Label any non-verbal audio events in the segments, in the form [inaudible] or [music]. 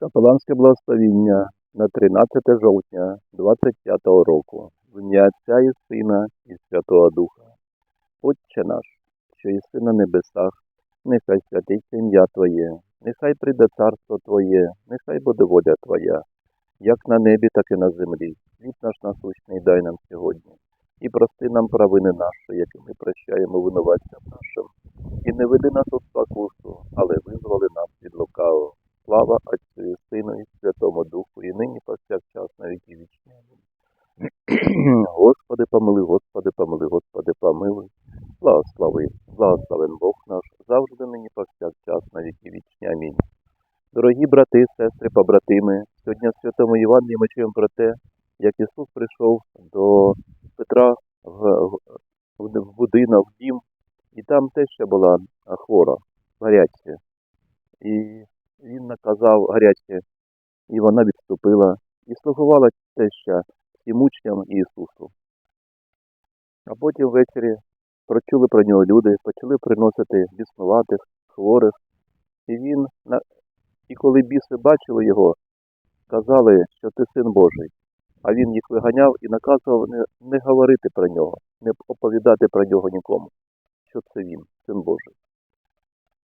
Капеланське благословіння на 13 жовтня 25 року. В Отця і Сина і Святого Духа. Отче наш, що єси на небесах, нехай святиться ім'я Твоє, нехай прийде царство Твоє, нехай буде воля Твоя, як на небі, так і на землі. Хліб наш насущний дай нам сьогодні. І прости нам провини наші, які ми прощаємо винуватцям нашим. І не веди нас у спокусу, Брати, сестри, побратими, сьогодні в Святому Євангелії ми чуємо про те, як Ісус прийшов до Петра в, в, будинок, в дім, і там теж ще була хвора, гаряча. І він наказав гаряче, і вона відступила, і слугувала теща всім учням Ісусу. А потім ввечері прочули про нього люди, почали приносити біснуватих, хворих, і він, і коли біси бачили його, казали, що ти син Божий. А він їх виганяв і наказував не, не говорити про нього, не оповідати про нього нікому, що це він, син Божий.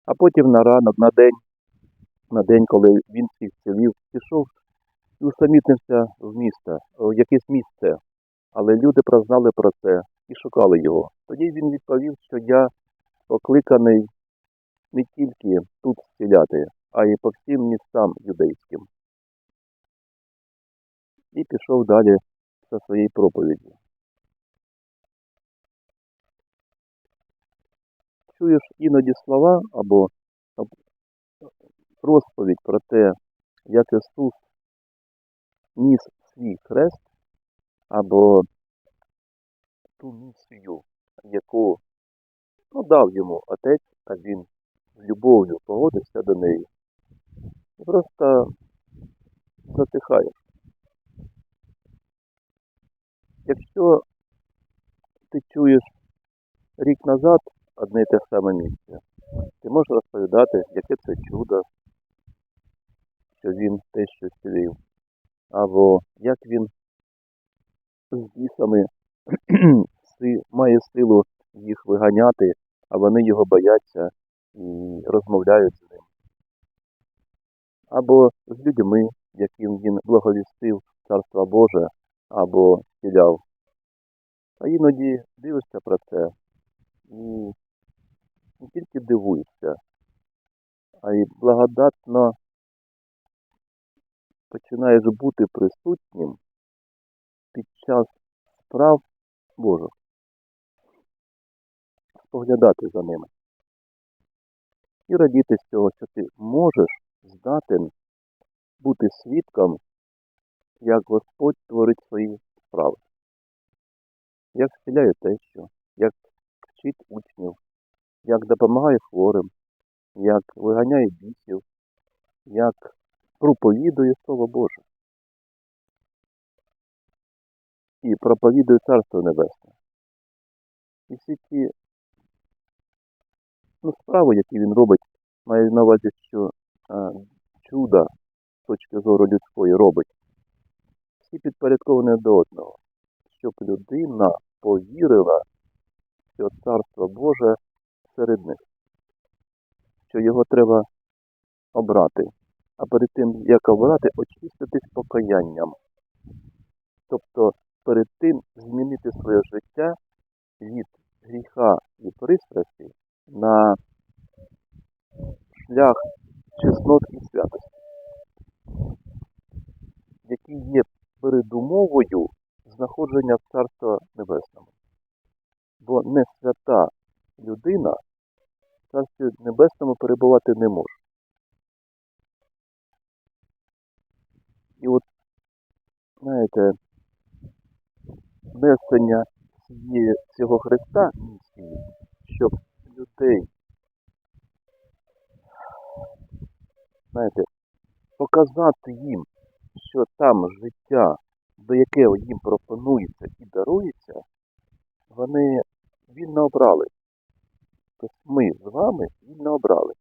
А потім на ранок, на день, на день, коли він всіх цілів, пішов і усамітнився в місто, в якесь місце. Але люди прознали про це і шукали його. Тоді він відповів, що я покликаний не тільки тут зціляти, а й по всім містам юдейським. І пішов далі за своєю проповіді. Чуєш іноді слова або розповідь про те, як Ісус ніс свій хрест, або ту місію, яку ну, дав йому отець, а він з любов'ю погодився до неї, просто затихаєш. Якщо ти чуєш рік назад одне і те саме місце, ти можеш розповідати, яке це чудо, що він те, що зцілив, або як він з бісами [clears throat] має силу їх виганяти, а вони його бояться і розмовляють. Або з людьми, яким він благовістив Царство Боже, або зціляв. А іноді дивишся про це і не тільки дивуєшся, а й благодатно починаєш бути присутнім під час справ Божих, споглядати за ними. І радіти з цього, що ти можеш здатен бути свідком, як Господь творить свої справи, як зціляє тещу, як вчить учнів, як допомагає хворим, як виганяє бісів, як проповідує Слово Боже і проповідує Царство Небесне. І всі ті ну, справи, які він робить, має на увазі, що чуда з точки зору людської робить, всі підпорядковані до одного, щоб людина повірила, що Царство Боже серед них, що його треба обрати, а перед тим, як обрати, очиститись покаянням. Тобто перед тим змінити своє життя від гріха і пристрасті на шлях чеснот і святості, який є передумовою знаходження в Царства Небесному. Бо не свята людина в Царстві Небесному перебувати не може. І от, знаєте, несення цього Христа щоб людей, знаєте, показати їм, що там життя, до якого їм пропонується і дарується, вони вільно обрали. Тобто ми з вами вільно обрали.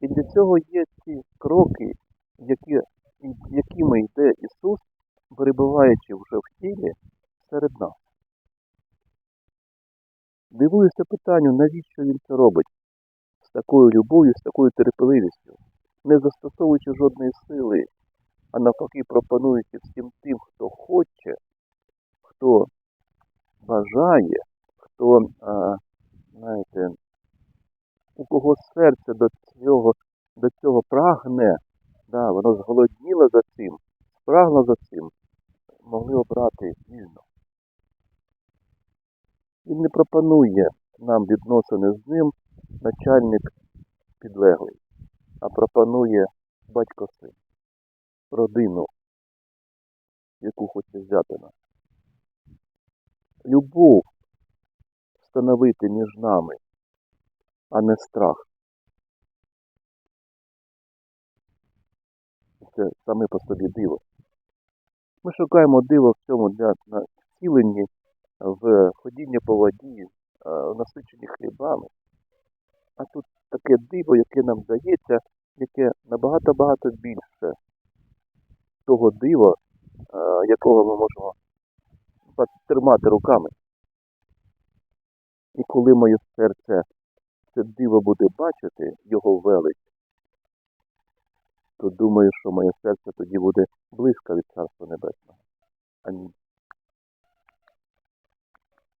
І для цього є ці кроки, які, якими йде Ісус, перебуваючи вже в тілі серед нас. Дивуюся питанню, навіщо він це робить з такою любов'ю, з такою терпеливістю, не застосовуючи жодної сили, а навпаки пропонуючи всім тим, хто хоче, хто бажає, хто, а, знаєте, у кого серце до цього, до цього прагне, да, воно зголодніло за цим, спрагло за цим, могли обрати вільно. Він не пропонує нам відносини з ним начальник підлеглий, а пропонує батько син, родину, яку хоче взяти нас. Любов встановити між нами, а не страх. Це саме по собі диво. Ми шукаємо диво в цьому для втіленні в ходінні по воді, е, в насиченні хлібами. А тут таке диво, яке нам дається, яке набагато-багато більше того дива, е, якого ми можемо тримати руками. І коли моє серце це диво буде бачити, його велич, то думаю, що моє серце тоді буде близько від Царства Небесного, а ні